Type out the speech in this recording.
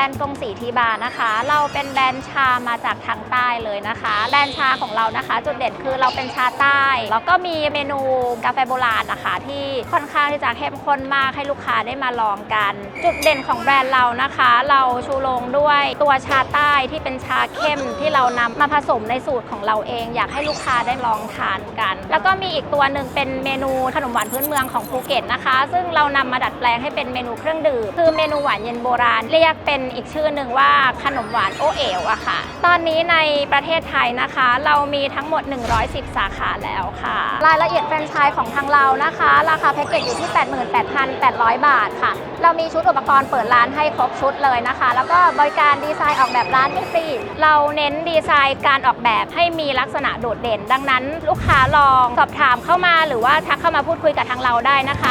รนด์กงสีทีบานะคะ เราเป็นแบรนด์ชามาจากทางใต้เลยนะคะ แบรนด์ชาของเรานะคะ จุดเด่นคือเราเป็นชาใต้ แล้วก็มีเมนูกาแฟโบราณนะคะ ที่ค่อนข้างที่จะเข้มข้นมากให้ลูกค้าได้มาลองกัน จุดเด่นของแบรนด์เรานะคะ เราชูโรงด้วยตัวชาใต้ที่เป็นชาเข้มที่เรานำมาผสมในสูตรของเราเอง อยากให้ลูกค้าได้ลองทานกัน แล้วก็มีอีกตัวหนึ่งเป็นเมนูขนมหวานพื้นเมืองของภูเก็ตนะคะ ซึ่งเรานำมาดัดแปลงให้เป็นเมนูเครื่องดื่มคือเมนูหวานเย็นโบราณเรียกเป็นอีกชื่อหนึ่งว่าขนมหวานโอเอ๋วอะค่ะ ตอนนี้ในประเทศไทยนะคะ เรามีทั้งหมด 110 สาขาแล้วค่ะ รายละเอียดแฟรนไชส์ของทางเรานะคะ ราคาแพ็กเกจอยู่ที่ 88,800 บาทค่ะ เรามีชุดอุปกรณ์เปิดร้านให้ครบชุดเลยนะคะ แล้วก็บริการดีไซน์ออกแบบร้านให้ฟรีเราเน้นดีไซน์การออกแบบให้มีลักษณะโดดเด่น ดังนั้น ลูกค้าลองสอบถามเข้ามาหรือว่าทักเข้ามาพูดคุยกับทางเราได้นะคะ